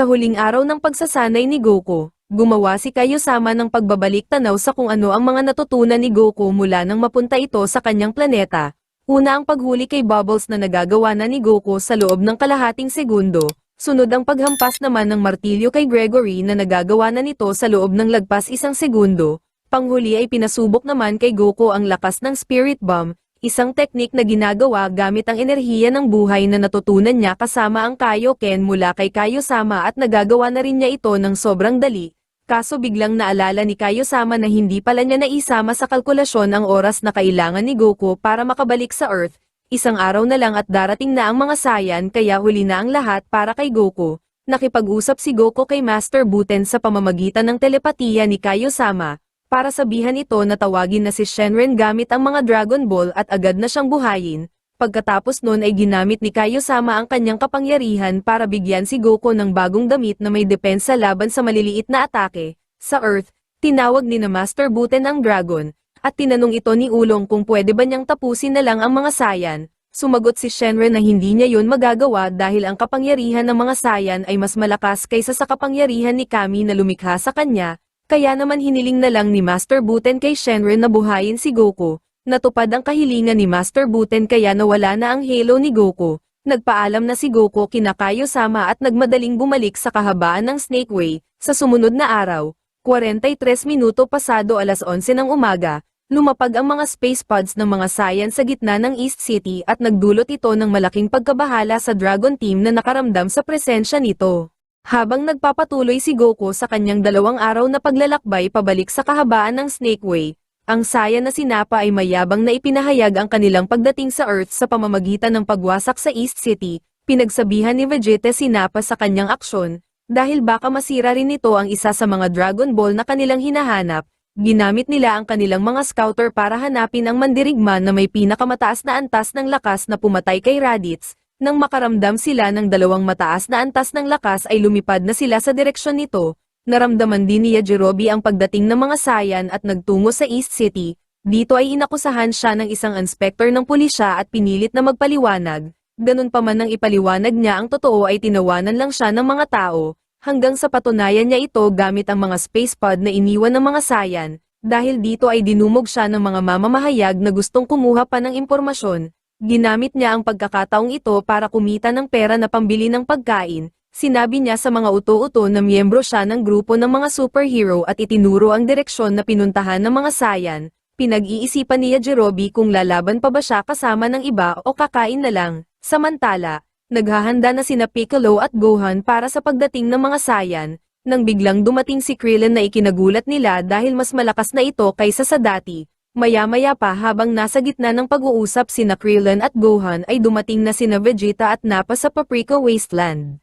Sa huling araw ng pagsasanay ni Goku, gumawa si Kaiosama ng pagbabalik tanaw sa kung ano ang mga natutunan ni Goku mula nang mapunta ito sa kanyang planeta. Una ang paghuli kay Bubbles na nagagawa na ni Goku sa loob ng kalahating segundo, sunod ang paghampas naman ng martilyo kay Gregory na nagagawa na nito sa loob ng lagpas isang segundo, panghuli ay pinasubok naman kay Goku ang lakas ng Spirit Bomb, isang teknik na ginagawa gamit ang enerhiya ng buhay na natutunan niya kasama ang Kaioken mula kay Kaiosama at nagagawa na rin niya ito ng sobrang dali, kaso biglang naalala ni Kaiosama na hindi pala niya naisama sa kalkulasyon ang oras na kailangan ni Goku para makabalik sa Earth, isang araw na lang at darating na ang mga sayan kaya huli na ang lahat para kay Goku. Nakipag-usap si Goku kay Master Buten sa pamamagitan ng telepatiya ni Kaiosama, para sabihan ito na tawagin na si Shenren gamit ang mga Dragon Ball at agad na siyang buhayin. Pagkatapos nun ay ginamit ni Kaiosama ang kanyang kapangyarihan para bigyan si Goku ng bagong damit na may depensa laban sa maliliit na atake. Sa Earth, tinawag ni na Master Buten ang Dragon, at tinanong ito ni Ulong kung pwede ba niyang tapusin na lang ang mga sayan. Sumagot si Shenren na hindi niya yun magagawa dahil ang kapangyarihan ng mga sayan ay mas malakas kaysa sa kapangyarihan ni Kami na lumikha sa kanya, kaya naman hiniling na lang ni Master Buten kay Shenren na buhayin si Goku. Natupad ang kahilingan ni Master Buten kaya nawala na ang halo ni Goku. Nagpaalam na si Goku kina Kaiosama at nagmadaling bumalik sa kahabaan ng Snake Way. Sa sumunod na araw, 43 minuto pasado alas 11 ng umaga, lumapag ang mga space pods ng mga Saiyan sa gitna ng East City at nagdulot ito ng malaking pagkabahala sa Dragon Team na nakaramdam sa presensya nito. Habang nagpapatuloy si Goku sa kanyang dalawang araw na paglalakbay pabalik sa kahabaan ng Snake Way, ang saya na sinapa ay mayabang na ipinahayag ang kanilang pagdating sa Earth sa pamamagitan ng pagwasak sa East City, pinagsabihan ni Vegeta si Nappa sa kanyang aksyon, dahil baka masira rin nito ang isa sa mga Dragon Ball na kanilang hinahanap, ginamit nila ang kanilang mga scouter para hanapin ang mandirigman na may pinakamataas na antas ng lakas na pumatay kay Raditz, nang makaramdam sila ng dalawang mataas na antas ng lakas ay lumipad na sila sa direksyon nito, naramdaman din ni Yajirobe ang pagdating ng mga sayan at nagtungo sa East City, dito ay inakusahan siya ng isang inspektor ng pulisya at pinilit na magpaliwanag, ganun pa man nang ipaliwanag niya ang totoo ay tinawanan lang siya ng mga tao, hanggang sa patunayan niya ito gamit ang mga space pod na iniwan ng mga sayan, dahil dito ay dinumog siya ng mga mamamahayag na gustong kumuha pa ng impormasyon, Ginamit niya ang pagkakataong ito para kumita ng pera na pambili ng pagkain, sinabi niya sa mga uto-uto na miyembro siya ng grupo ng mga superhero at itinuro ang direksyon na pinuntahan ng mga sayan, pinag-iisipan niya Jerobi kung lalaban pa ba siya kasama ng iba o kakain na lang, samantala, naghahanda na sina Piccolo at Gohan para sa pagdating ng mga sayan, nang biglang dumating si Krillin na ikinagulat nila dahil mas malakas na ito kaysa sa dati, Maya-maya pa habang nasa gitna ng pag-uusap sina Krillin at Gohan ay dumating na sina Vegeta at Nappa sa Paprika Wasteland.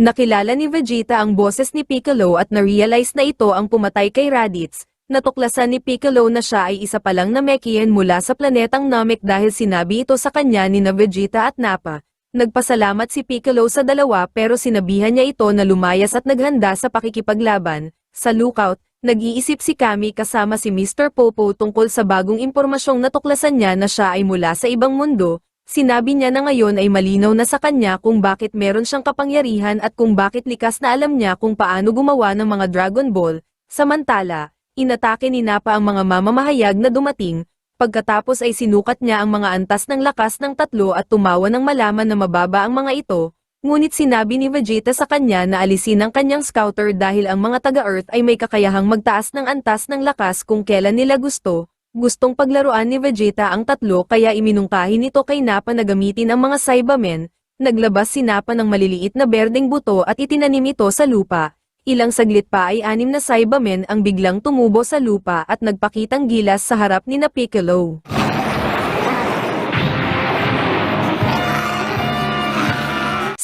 Nakilala ni Vegeta ang boses ni Piccolo at na-realize na ito ang pumatay kay Raditz. Natuklasan ni Piccolo na siya ay isa palang Namekian mula sa planetang Namek dahil sinabi ito sa kanya ni na Vegeta at Nappa. Nagpasalamat si Piccolo sa dalawa pero sinabihan niya ito na lumayas at naghanda sa pakikipaglaban. Sa lookout, Nag-iisip si Kami kasama si Mr. Popo tungkol sa bagong impormasyong natuklasan niya na siya ay mula sa ibang mundo, sinabi niya na ngayon ay malinaw na sa kanya kung bakit meron siyang kapangyarihan at kung bakit likas na alam niya kung paano gumawa ng mga Dragon Ball, samantala, inatake ni Napa ang mga mamamahayag na dumating, pagkatapos ay sinukat niya ang mga antas ng lakas ng tatlo at tumawa ng malaman na mababa ang mga ito, Ngunit sinabi ni Vegeta sa kanya na alisin ang kanyang scouter dahil ang mga taga-Earth ay may kakayahang magtaas ng antas ng lakas kung kailan nila gusto. Gustong paglaruan ni Vegeta ang tatlo kaya iminungkahi nito kay Nappa na gamitin ang mga Saibamen. Naglabas si Nappa ng maliliit na berdeng buto at itinanim ito sa lupa. Ilang saglit pa ay anim na Saibamen ang biglang tumubo sa lupa at nagpakitang gilas sa harap ni na Piccolo.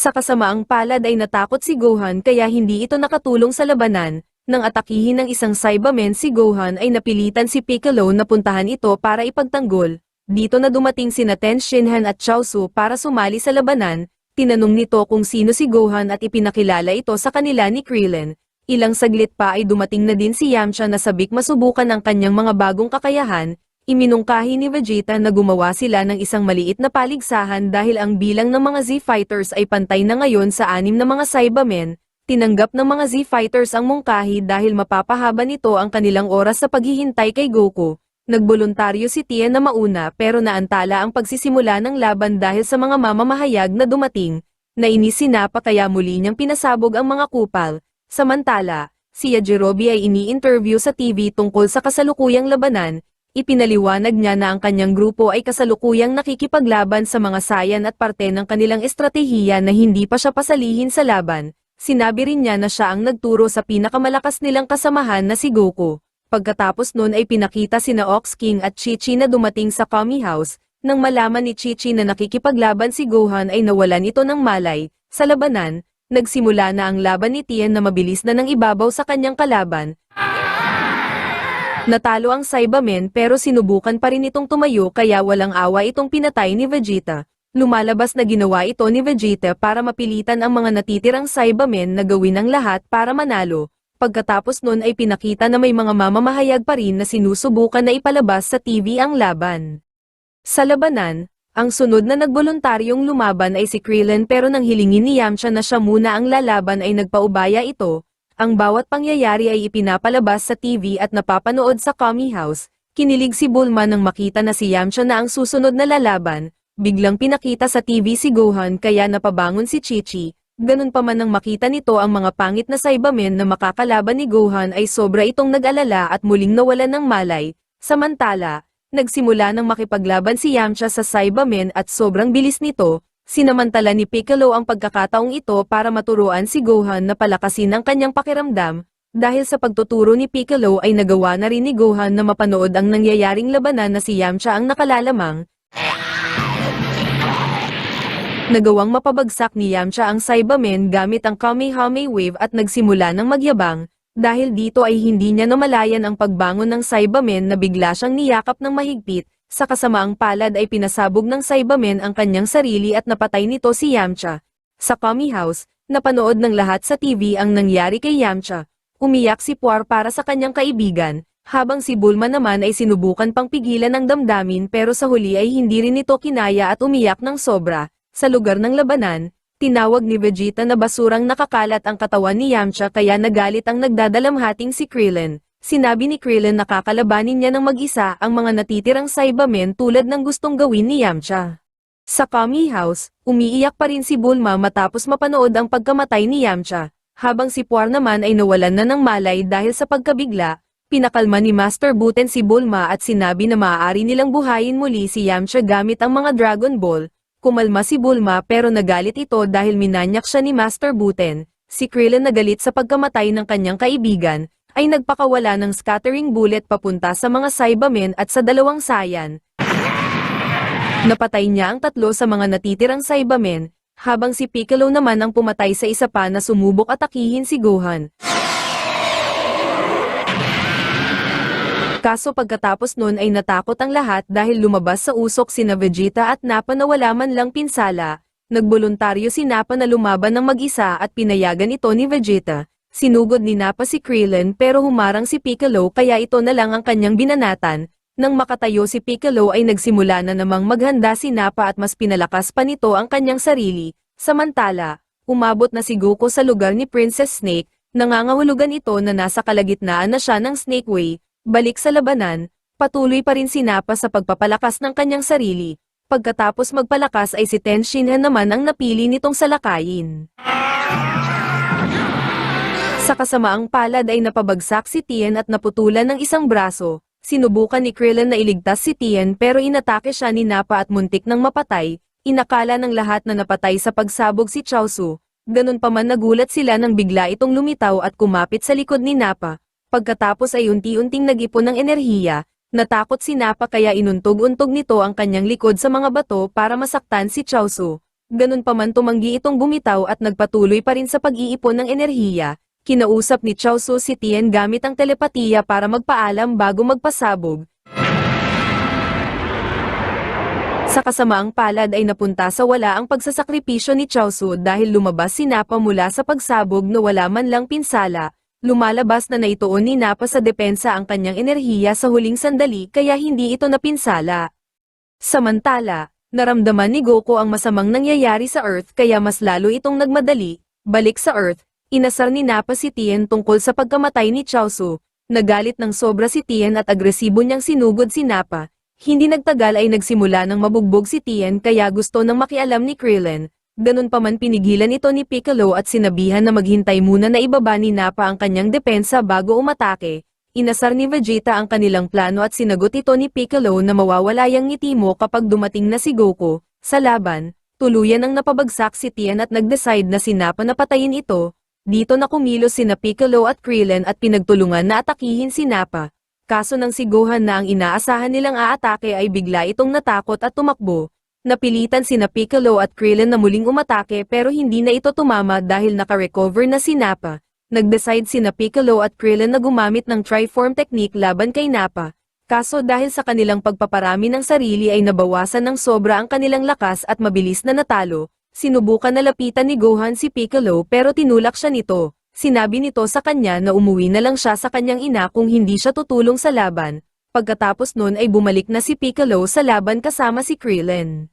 Sa kasamaang palad ay natakot si Gohan kaya hindi ito nakatulong sa labanan. Nang atakihin ng isang Saibamen si Gohan ay napilitan si Piccolo na puntahan ito para ipagtanggol. Dito na dumating sina Ten Shinhan at Chaozu para sumali sa labanan, tinanong nito kung sino si Gohan at ipinakilala ito sa kanila ni Krillin. Ilang saglit pa ay dumating na din si Yamcha na sabik masubukan ang kanyang mga bagong kakayahan, Iminungkahi ni Vegeta na gumawa sila ng isang maliit na paligsahan dahil ang bilang ng mga Z-Fighters ay pantay na ngayon sa anim na mga Saibamen, Tinanggap ng mga Z-Fighters ang mungkahi dahil mapapahaba nito ang kanilang oras sa paghihintay kay Goku. Nagboluntaryo si Tien na mauna pero naantala ang pagsisimula ng laban dahil sa mga mamamahayag na dumating. Nainis si Nappa kaya muli niyang pinasabog ang mga kupal. Samantala, si Yajirobe ay ini-interview sa TV tungkol sa kasalukuyang labanan. Ipinaliwanag niya na ang kanyang grupo ay kasalukuyang nakikipaglaban sa mga sayan at parte ng kanilang estratehiya na hindi pa siya pasalihin sa laban. Sinabi rin niya na siya ang nagturo sa pinakamalakas nilang kasamahan na si Goku. Pagkatapos nun ay pinakita sina Ox King at Chichi na dumating sa Kami House, nang malaman ni Chichi na nakikipaglaban si Gohan ay nawalan ito ng malay. Sa labanan, nagsimula na ang laban ni Tien na mabilis na nang ibabaw sa kanyang kalaban. Natalo ang Saibamen pero sinubukan pa rin itong tumayo kaya walang awa itong pinatay ni Vegeta. Lumalabas na ginawa ito ni Vegeta para mapilitan ang mga natitirang Saibamen na gawin ang lahat para manalo. Pagkatapos nun ay pinakita na may mga mamamahayag pa rin na sinusubukan na ipalabas sa TV ang laban. Sa labanan, ang sunod na nagboluntaryong lumaban ay si Krillin pero nang hilingin ni Yamcha na siya muna ang lalaban ay nagpaubaya ito, ang bawat pangyayari ay ipinapalabas sa TV at napapanood sa Kami House, kinilig si Bulma nang makita na si Yamcha na ang susunod na lalaban, biglang pinakita sa TV si Gohan kaya napabangon si Chichi, ganun pa man nang makita nito ang mga pangit na Saibamen na makakalaban ni Gohan ay sobra itong nag-alala at muling nawalan ng malay, samantala, nagsimula nang makipaglaban si Yamcha sa Saibamen at sobrang bilis nito, Sinamantala ni Piccolo ang pagkakataong ito para maturuan si Gohan na palakasin ang kanyang pakiramdam, dahil sa pagtuturo ni Piccolo ay nagawa na rin ni Gohan na mapanood ang nangyayaring labanan na si Yamcha ang nakalalamang. Nagawang mapabagsak ni Yamcha ang Saibamen gamit ang Kamehame Wave at nagsimula ng magyabang, dahil dito ay hindi niya namalayan ang pagbangon ng Saibamen na bigla siyang niyakap ng mahigpit, sa kasamaang palad ay pinasabog ng Saibamen ang kanyang sarili at napatay nito si Yamcha. Sa Kami House, napanood ng lahat sa TV ang nangyari kay Yamcha. Umiyak si Puar para sa kanyang kaibigan, habang si Bulma naman ay sinubukan pang pigilan ng damdamin pero sa huli ay hindi rin ito kinaya at umiyak ng sobra. Sa lugar ng labanan, tinawag ni Vegeta na basurang nakakalat ang katawan ni Yamcha kaya nagalit ang nagdadalamhating si Krillin. Sinabi ni Krillin na kakalabanin niya ng mag-isa ang mga natitirang Saibamen tulad ng gustong gawin ni Yamcha. Sa Kami House, umiiyak pa rin si Bulma matapos mapanood ang pagkamatay ni Yamcha, habang si Puar naman ay nawalan na ng malay dahil sa pagkabigla, pinakalma ni Master Buten si Bulma at sinabi na maaari nilang buhayin muli si Yamcha gamit ang mga Dragon Ball, kumalma si Bulma pero nagalit ito dahil minanyak siya ni Master Buten, si Krillin nagalit sa pagkamatay ng kanyang kaibigan, ay nagpakawala ng scattering bullet papunta sa mga Saibamen at sa dalawang sayan. Napatay niya ang tatlo sa mga natitirang Saibamen, habang si Piccolo naman ang pumatay sa isa pa na sumubok atakihin si Gohan. Kaso pagkatapos nun ay natakot ang lahat dahil lumabas sa usok sina Vegeta at Nappa na wala man lang pinsala, nagboluntaryo si Nappa na lumaban ng mag-isa at pinayagan ito ni Vegeta. Sinugod ni Nappa si Krillin pero humarang si Piccolo kaya ito na lang ang kanyang binanatan, nang makatayo si Piccolo ay nagsimula na namang maghanda si Nappa at mas pinalakas pa nito ang kanyang sarili, samantala, umabot na si Goku sa lugar ni Princess Snake, nangangahulugan ito na nasa kalagitnaan na siya ng Snake Way, balik sa labanan, patuloy pa rin si Nappa sa pagpapalakas ng kanyang sarili, pagkatapos magpalakas ay si Ten Shinhan naman ang napili nitong salakayin. Sa kasamaang palad ay napabagsak si Tien at naputulan ng isang braso, Sinubukan ni Krillin na iligtas si Tien pero inatake siya ni Nappa at muntik ng mapatay, inakala ng lahat na napatay sa pagsabog si Chaozu, ganun pa man nagulat sila nang bigla itong lumitaw at kumapit sa likod ni Nappa. Pagkatapos ay unti-unting nag-ipon ng enerhiya, natakot si Nappa kaya inuntog-untog nito ang kanyang likod sa mga bato para masaktan si Chaozu. Ganun pa man tumanggi itong bumitaw at nagpatuloy pa rin sa pag-iipon ng enerhiya, Kinausap ni Chaozu si Tien gamit ang telepatiya para magpaalam bago magpasabog. Sa kasamaang palad ay napunta sa wala ang pagsasakripisyo ni Chaozu dahil lumabas si Nappa mula sa pagsabog na wala man lang pinsala. Lumalabas na naituon ni Nappa sa depensa ang kanyang enerhiya sa huling sandali kaya hindi ito napinsala. Samantala, naramdaman ni Goku ang masamang nangyayari sa Earth kaya mas lalo itong nagmadali, balik sa Earth, Inasar ni Napa si Tien tungkol sa pagkamatay ni Chaozu. Nagalit ng sobra si Tien at agresibo niyang sinugod si Napa. Hindi nagtagal ay nagsimula ng mabugbog si Tien kaya gusto nang makialam ni Krillin. Ganun pa man pinigilan ito ni Piccolo at sinabihan na maghintay muna na ibaba ni Napa ang kanyang depensa bago umatake. Inasar ni Vegeta ang kanilang plano at sinagot ito ni Piccolo na mawawala yung ngiti mo kapag dumating na si Goku. Sa laban, tuluyan ang napabagsak si Tien at nag-decide na si Napa na patayin ito. Dito na kumilos sina Piccolo at Krillin at pinagtulungan na atakihin si Napa. Kaso nang si Gohan na ang inaasahan nilang aatake ay bigla itong natakot at tumakbo. Napilitan sina Piccolo at Krillin na muling umatake pero hindi na ito tumama dahil naka-recover na si Napa. Nag-decide sina Piccolo at Krillin na gumamit ng Triform Technique laban kay Napa. Kaso dahil sa kanilang pagpaparami ng sarili ay nabawasan ng sobra ang kanilang lakas at mabilis na natalo, sinubukan na lapitan ni Gohan si Piccolo pero tinulak siya nito. Sinabi nito sa kanya na umuwi na lang siya sa kanyang ina kung hindi siya tutulong sa laban. Pagkatapos nun ay bumalik na si Piccolo sa laban kasama si Krillin.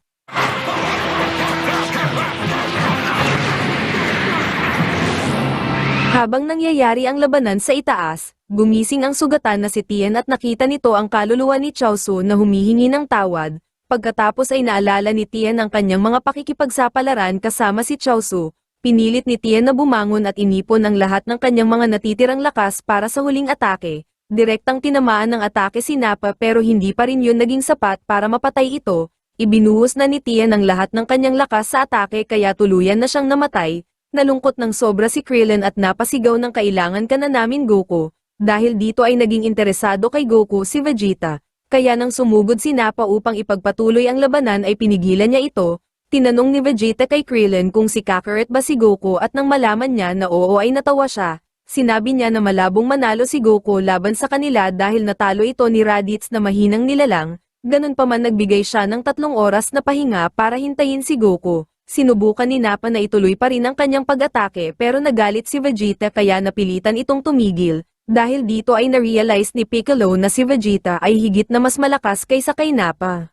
Habang nangyayari ang labanan sa itaas, gumising ang sugatan na si Tien at nakita nito ang kaluluwa ni Chaozu na humihingi ng tawad. Pagkatapos ay naalala ni Tien ang kanyang mga pakikipagsapalaran kasama si Chaozu. Pinilit ni Tien na bumangon at inipon ang lahat ng kanyang mga natitirang lakas para sa huling atake. Direktang tinamaan ng atake si Nappa pero hindi pa rin yun naging sapat para mapatay ito. Ibinuhos na ni Tien ang lahat ng kanyang lakas sa atake kaya tuluyan na siyang namatay. Nalungkot ng sobra si Krillin at napasigaw ng kailangan ka na namin Goku. Dahil dito ay naging interesado kay Goku si Vegeta. Kaya nang sumugod si Nappa upang ipagpatuloy ang labanan ay pinigilan niya ito. Tinanong ni Vegeta kay Krillin kung si Kakarot ba si Goku at nang malaman niya na oo ay natawa siya. Sinabi niya na malabong manalo si Goku laban sa kanila dahil natalo ito ni Raditz na mahinang nilalang. Ganun pa man nagbigay siya ng tatlong oras na pahinga para hintayin si Goku. Sinubukan ni Nappa na ituloy pa rin ang kanyang pag-atake pero nagalit si Vegeta kaya napilitan itong tumigil. Dahil dito ay na-realize ni Piccolo na si Vegeta ay higit na mas malakas kaysa kay Nappa.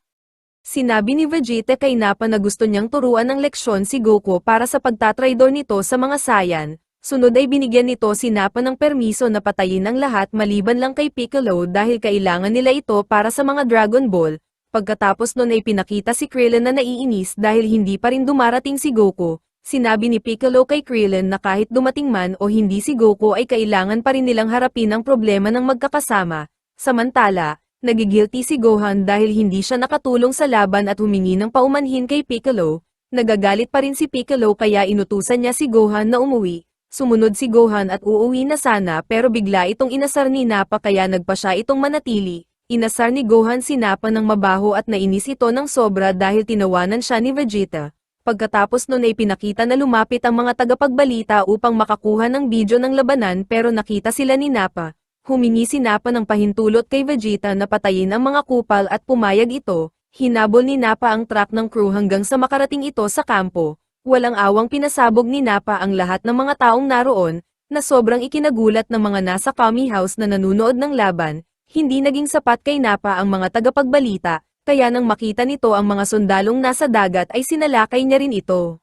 Sinabi ni Vegeta kay Nappa na gusto niyang turuan ng leksyon si Goku para sa pagtatraidor nito sa mga Saiyan. Sunod ay binigyan nito si Nappa ng permiso na patayin ang lahat maliban lang kay Piccolo dahil kailangan nila ito para sa mga Dragon Ball. Pagkatapos nun ay pinakita si Krillin na naiinis dahil hindi pa rin dumarating si Goku. Sinabi ni Piccolo kay Krillin na kahit dumating man o hindi si Goku ay kailangan pa rin nilang harapin ang problema ng magkakasama. Samantala, nagigilty si Gohan dahil hindi siya nakatulong sa laban at humingi ng paumanhin kay Piccolo. Nagagalit pa rin si Piccolo kaya inutusan niya si Gohan na umuwi. Sumunod si Gohan at uuwi na sana pero bigla itong inasar ni Nappa kaya nagpa siya itong manatili. Inasar ni Gohan si Nappa ng mabaho at nainis ito ng sobra dahil tinawanan siya ni Vegeta. Pagkatapos nun ay pinakita na lumapit ang mga tagapagbalita upang makakuha ng video ng labanan pero nakita sila ni Nappa. Humingi si Nappa ng pahintulot kay Vegeta na patayin ang mga kupal at pumayag ito. Hinabol ni Nappa ang truck ng crew hanggang sa makarating ito sa kampo. Walang awang pinasabog ni Nappa ang lahat ng mga taong naroon, na sobrang ikinagulat ng mga nasa commie house na nanunood ng laban, hindi naging sapat kay Napa ang mga tagapagbalita, kaya nang makita nito ang mga sundalong nasa dagat ay sinalakay niya rin ito.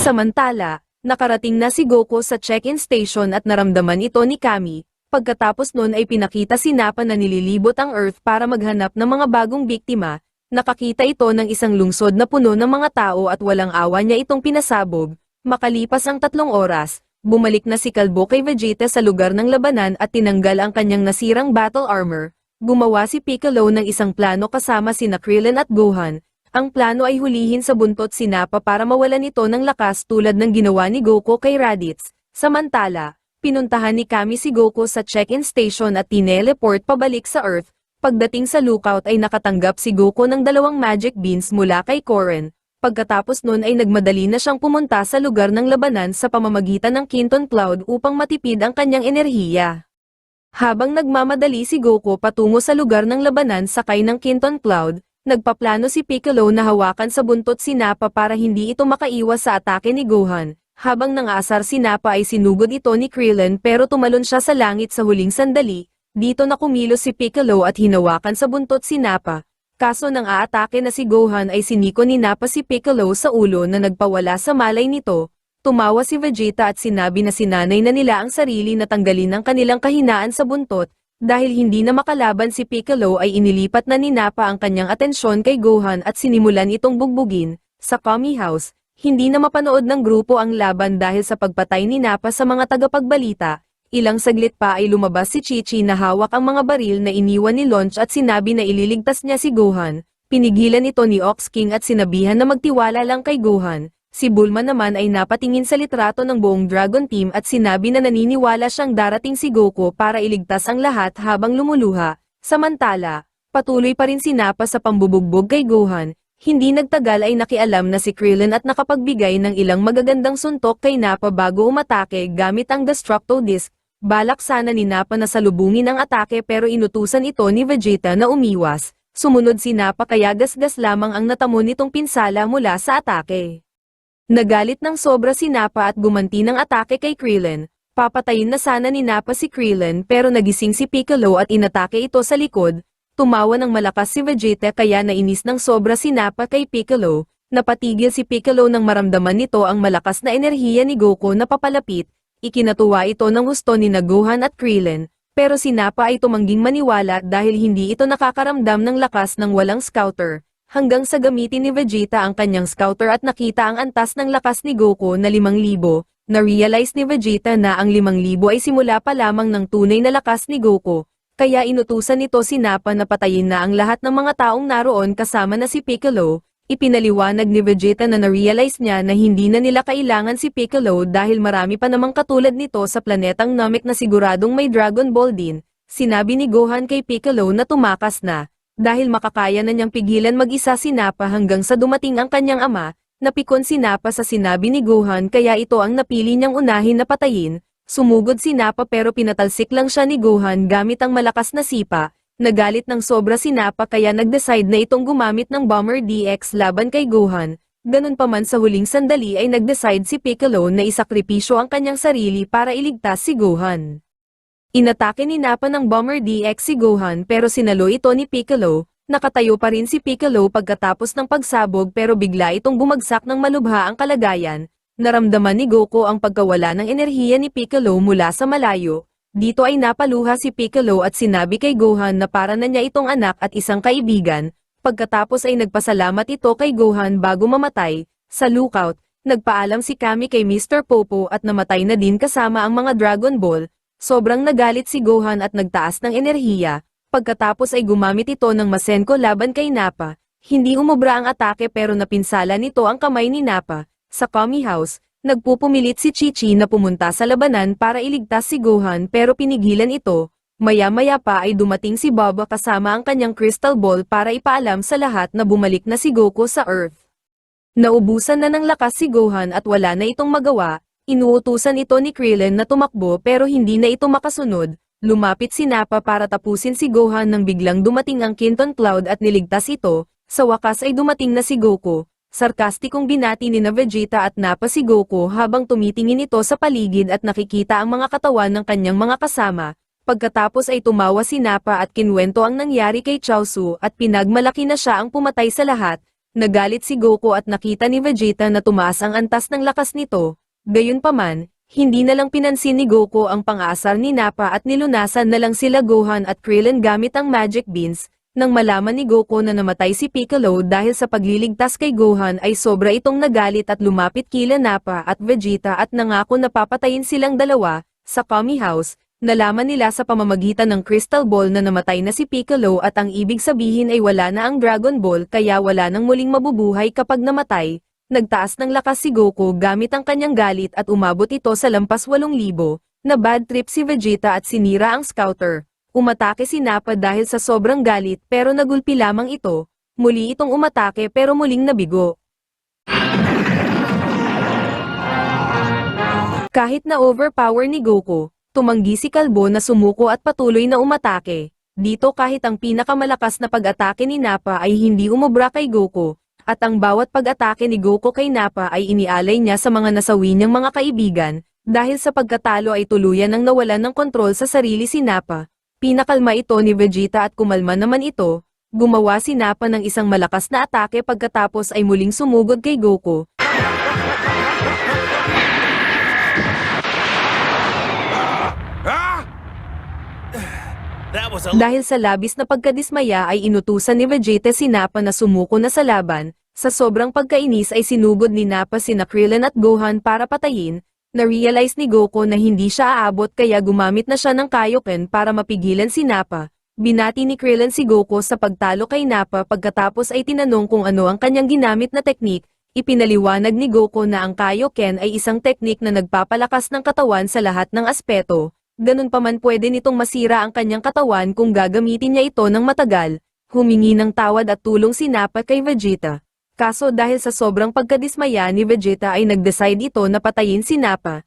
Samantala, nakarating na si Goku sa check-in station at naramdaman ito ni Kami, pagkatapos nun ay pinakita si Napa na nililibot ang Earth para maghanap ng mga bagong biktima, nakakita ito ng isang lungsod na puno ng mga tao at walang awa niya itong pinasabog, makalipas ang tatlong oras, Bumalik na si Kalbo kay Vegeta sa lugar ng labanan at tinanggal ang kanyang nasirang battle armor. Gumawa si Piccolo ng isang plano kasama sina Krillin at Gohan. Ang plano ay hulihin sa buntot si Nappa para mawalan ito ng lakas tulad ng ginawa ni Goku kay Raditz. Samantala, pinuntahan ni Kami si Goku sa check-in station at tineleport pabalik sa Earth. Pagdating sa lookout ay nakatanggap si Goku ng dalawang magic beans mula kay Koren. Pagkatapos nun ay nagmadali na siyang pumunta sa lugar ng labanan sa pamamagitan ng Quinton Cloud upang matipid ang kanyang enerhiya. Habang nagmamadali si Goku patungo sa lugar ng labanan sakay ng Quinton Cloud, nagpaplano si Piccolo na hawakan sa buntot si Nappa para hindi ito makaiwas sa atake ni Gohan. Habang nangasar si Nappa ay sinugod ito ni Krillin pero tumalon siya sa langit sa huling sandali, dito na kumilos si Piccolo at hinawakan sa buntot si Nappa. Kaso nang aatake na si Gohan ay siniko ni Nappa si Piccolo sa ulo na nagpawala sa malay nito, tumawa si Vegeta at sinabi na sinanay na nila ang sarili na tanggalin ang kanilang kahinaan sa buntot, dahil hindi na makalaban si Piccolo ay inilipat na ni Nappa ang kanyang atensyon kay Gohan at sinimulan itong bugbugin, sa Kami House, hindi na mapanood ng grupo ang laban dahil sa pagpatay ni Nappa sa mga tagapagbalita, Ilang saglit pa ay lumabas si Chichi na hawak ang mga baril na iniwan ni Launch at sinabi na ililigtas niya si Gohan. Pinigilan ito ni Ox King at sinabihan na magtiwala lang kay Gohan. Si Bulma naman ay napatingin sa litrato ng buong Dragon Team at sinabi na naniniwala siyang darating si Goku para iligtas ang lahat habang lumuluha. Samantala, patuloy pa rin si Nappa sa pambubugbog kay Gohan. Hindi nagtagal ay nakialam na si Krillin at nakapagbigay ng ilang magagandang suntok kay Nappa bago umatake gamit ang Destructo Disc, Balak sana ni Nappa na salubungin ang atake pero inutusan ito ni Vegeta na umiwas. Sumunod si Nappa kaya gasgas lamang ang natamo nitong pinsala mula sa atake. Nagalit ng sobra si Nappa at gumanti ng atake kay Krillin. Papatayin na sana ni Nappa si Krillin pero nagising si Piccolo at inatake ito sa likod. Tumawa ng malakas si Vegeta kaya nainis ng sobra si Nappa kay Piccolo. Napatigil si Piccolo nang maramdaman nito ang malakas na enerhiya ni Goku na papalapit, Ikinatuwa ito ng gusto ni Naguhan at Krillin, pero si Nappa ay tumangging maniwala dahil hindi ito nakakaramdam ng lakas ng walang scouter, hanggang sa gamitin ni Vegeta ang kanyang scouter at nakita ang antas ng lakas ni Goku na 5,000, na-realize ni Vegeta na ang 5,000 ay simula pa lamang ng tunay na lakas ni Goku, kaya inutusan nito si Nappa na patayin na ang lahat ng mga taong naroon kasama na si Piccolo, Ipinaliwanag ni Vegeta na na-realize niya na hindi na nila kailangan si Piccolo dahil marami pa namang katulad nito sa planetang Namek na siguradong may Dragon Ball din. Sinabi ni Gohan kay Piccolo na tumakas na, dahil makakaya na niyang pigilan mag-isa si Nappa hanggang sa dumating ang kanyang ama, napikon si Nappa sa sinabi ni Gohan kaya ito ang napili niyang unahin na patayin, sumugod si Nappa pero pinatalsik lang siya ni Gohan gamit ang malakas na sipa, Nagalit ng sobra si Nappa kaya nag-decide na itong gumamit ng Bomber DX laban kay Gohan. Ganun pa man sa huling sandali ay nag-decide si Piccolo na isakripisyo ang kanyang sarili para iligtas si Gohan. Inatake ni Nappa ng Bomber DX si Gohan pero sinalo ito ni Piccolo, nakatayo pa rin si Piccolo pagkatapos ng pagsabog pero bigla itong bumagsak ng malubha ang kalagayan, naramdaman ni Goku ang pagkawala ng enerhiya ni Piccolo mula sa malayo, dito ay napaluha si Piccolo at sinabi kay Gohan na para na niya itong anak at isang kaibigan, pagkatapos ay nagpasalamat ito kay Gohan bago mamatay, sa lookout, nagpaalam si Kami kay Mr. Popo at namatay na din kasama ang mga Dragon Ball, sobrang nagalit si Gohan at nagtaas ng enerhiya, pagkatapos ay gumamit ito ng Masenko laban kay Nappa, hindi umubra ang atake pero napinsala nito ang kamay ni Nappa, sa Kami House, Nagpupumilit si Chichi na pumunta sa labanan para iligtas si Gohan pero pinigilan ito. Maya-maya pa ay dumating si Baba kasama ang kanyang crystal ball para ipaalam sa lahat na bumalik na si Goku sa Earth. Naubusan na ng lakas si Gohan at wala na itong magawa, inuutusan ito ni Krillin na tumakbo pero hindi na ito makasunod, lumapit si Nappa para tapusin si Gohan nang biglang dumating ang Kinton Cloud at niligtas ito, sa wakas ay dumating na si Goku, Sarkastikong binati ni na Vegeta at Nappa si Goku habang tumitingin ito sa paligid at nakikita ang mga katawan ng kanyang mga kasama. Pagkatapos ay tumawa si Nappa at kinwento ang nangyari kay Chaozu at pinagmalaki na siya ang pumatay sa lahat. Nagalit si Goku at nakita ni Vegeta na tumaas ang antas ng lakas nito. Gayunpaman, hindi na lang pinansin ni Goku ang pang-aasar ni Nappa at nilunasan na lang sila Gohan at Krillin gamit ang Magic Beans, nang malaman ni Goku na namatay si Piccolo dahil sa pagliligtas kay Gohan ay sobra itong nagalit at lumapit kila Nappa at Vegeta at nangako na papatayin silang dalawa, sa Kami House, nalaman nila sa pamamagitan ng Crystal Ball na namatay na si Piccolo at ang ibig sabihin ay wala na ang Dragon Ball kaya wala nang muling mabubuhay kapag namatay, nagtaas ng lakas si Goku gamit ang kanyang galit at umabot ito sa lampas 8,000, na bad trip si Vegeta at sinira ang Scouter. Umatake si Nappa dahil sa sobrang galit pero nagulpi lamang ito, muli itong umatake pero muling nabigo. Kahit na overpower ni Goku, tumanggi si Kalbo na sumuko at patuloy na umatake. Dito kahit ang pinakamalakas na pag-atake ni Nappa ay hindi umubra kay Goku, at ang bawat pag-atake ni Goku kay Nappa ay inialay niya sa mga nasawi niyang mga kaibigan, dahil sa pagkatalo ay tuluyan ng nawalan ng kontrol sa sarili si Nappa, Pinakalma ito ni Vegeta at kumalma naman ito, gumawa si Nappa ng isang malakas na atake pagkatapos ay muling sumugod kay Goku, Ah! Dahil sa labis na pagkadismaya ay inutusan ni Vegeta si Nappa na sumuko na sa laban, sa sobrang pagkainis ay sinugod ni Nappa sina Krillin at Gohan para patayin, na-realize ni Goku na hindi siya aabot kaya gumamit na siya ng Kaioken para mapigilan si Nappa. Binati ni Krillin si Goku sa pagtalo kay Nappa pagkatapos ay tinanong kung ano ang kanyang ginamit na teknik, ipinaliwanag ni Goku na ang Kaioken ay isang teknik na nagpapalakas ng katawan sa lahat ng aspeto, ganun pa man pwede nitong masira ang kanyang katawan kung gagamitin niya ito ng matagal, humingi ng tawad at tulong si Nappa kay Vegeta. Kaso dahil sa sobrang pagkadismaya ni Vegeta ay nag-decide ito na patayin si Nappa.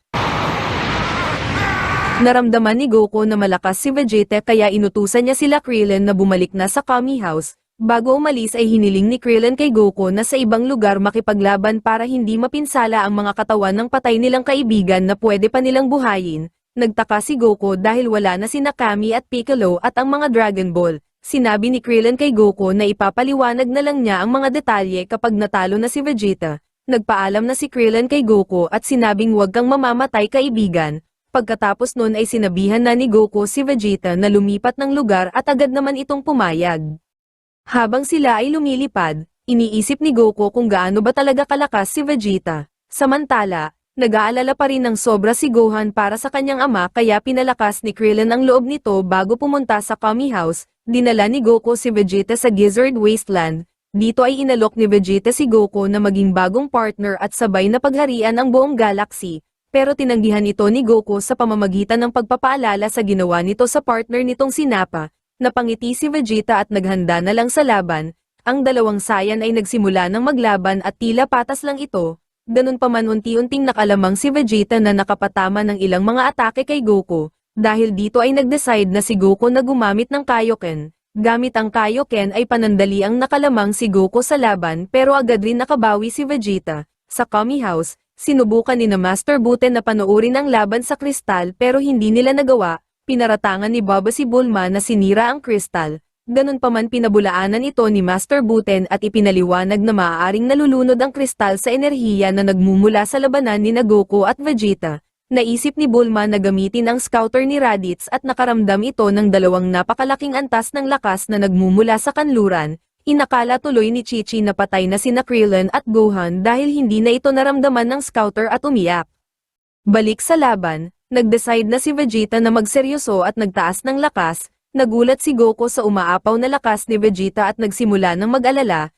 Naramdaman ni Goku na malakas si Vegeta kaya inutusan niya sila Krillin na bumalik na sa Kami House. Bago umalis ay hiniling ni Krillin kay Goku na sa ibang lugar makipaglaban para hindi mapinsala ang mga katawan ng patay nilang kaibigan na pwede pa nilang buhayin. Nagtaka si Goku dahil wala na si Nakami at Piccolo at ang mga Dragon Ball. Sinabi ni Krillin kay Goku na ipapaliwanag na lang niya ang mga detalye kapag natalo na si Vegeta. Nagpaalam na si Krillin kay Goku at sinabing huwag kang mamamatay kaibigan. Pagkatapos nun ay sinabihan na ni Goku si Vegeta na lumipat ng lugar at agad naman itong pumayag. Habang sila ay lumilipad, iniisip ni Goku kung gaano ba talaga kalakas si Vegeta. Samantala, nag-aalala pa rin ng sobra si Gohan para sa kanyang ama kaya pinalakas ni Krillin ang loob nito bago pumunta sa Kami House, dinala ni Goku si Vegeta sa Gizzard Wasteland. Dito ay inalok ni Vegeta si Goku na maging bagong partner at sabay na pagharian ang buong galaxy, pero tinanggihan ito ni Goku sa pamamagitan ng pagpapaalala sa ginawa nito sa partner nitong si Nappa, napangiti si Vegeta at naghanda na lang sa laban, ang dalawang sayan ay nagsimula ng maglaban at tila patas lang ito, ganun pa man unti-unting nakalamang si Vegeta na nakapatama ng ilang mga atake kay Goku, dahil dito ay nag-decide na si Goku na gumamit ng Kaioken. Gamit ang Kaioken ay panandali ang nakalamang si Goku sa laban pero agad rin nakabawi si Vegeta. Sa Kami House, Sinubukan ni na Master Buten na panoorin ang laban sa kristal pero hindi nila nagawa, pinaratangan ni Baba si Bulma na sinira ang kristal. Ganun pa man pinabulaanan ito ni Master Buten at ipinaliwanag na maaaring nalulunod ang kristal sa enerhiya na nagmumula sa labanan ni Goku at Vegeta. Naisip ni Bulma na gamitin ang scouter ni Raditz at nakaramdam ito ng dalawang napakalaking antas ng lakas na nagmumula sa kanluran, Inakala tuloy ni Chichi na patay na sina Krillin at Gohan dahil hindi na ito naramdaman ng scouter at umiyak. Balik sa laban, nag-decide na si Vegeta na magseryoso at nagtaas ng lakas, nagulat si Goku sa umaapaw na lakas ni Vegeta at nagsimula ng mag-alala.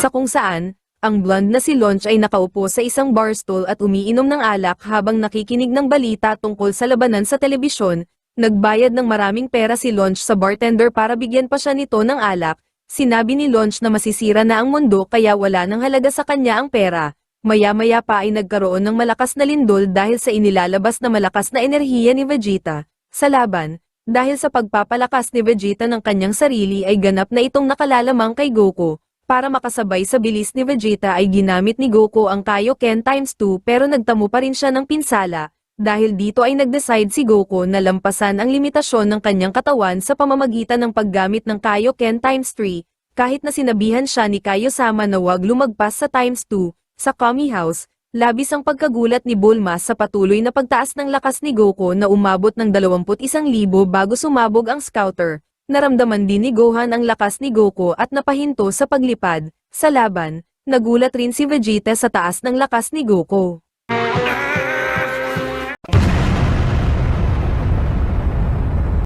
Sa kung saan, ang blonde na si Launch ay nakaupo sa isang barstool at umiinom ng alak habang nakikinig ng balita tungkol sa labanan sa telebisyon, Nagbayad ng maraming pera si Launch sa bartender para bigyan pa siya nito ng alak. Sinabi ni Launch na masisira na ang mundo kaya wala nang halaga sa kanya ang pera. Maya-maya pa ay nagkaroon ng malakas na lindol dahil sa inilalabas na malakas na enerhiya ni Vegeta. Sa laban, dahil sa pagpapalakas ni Vegeta ng kanyang sarili ay ganap na itong nakalalamang kay Goku. Para makasabay sa bilis ni Vegeta ay ginamit ni Goku ang Kaioken times 2 pero nagtamo pa rin siya ng pinsala, dahil dito ay nag-decide si Goku na lampasan ang limitasyon ng kanyang katawan sa pamamagitan ng paggamit ng Kaioken times 3, kahit na sinabihan siya ni Kaiosama na huwag lumagpas sa times 2, sa Kami House, labis ang pagkagulat ni Bulma sa patuloy na pagtaas ng lakas ni Goku na umabot ng 21,000 bago sumabog ang scouter. Naramdaman din ni Gohan ang lakas ni Goku at napahinto sa paglipad. Sa laban, nagulat rin si Vegeta sa taas ng lakas ni Goku.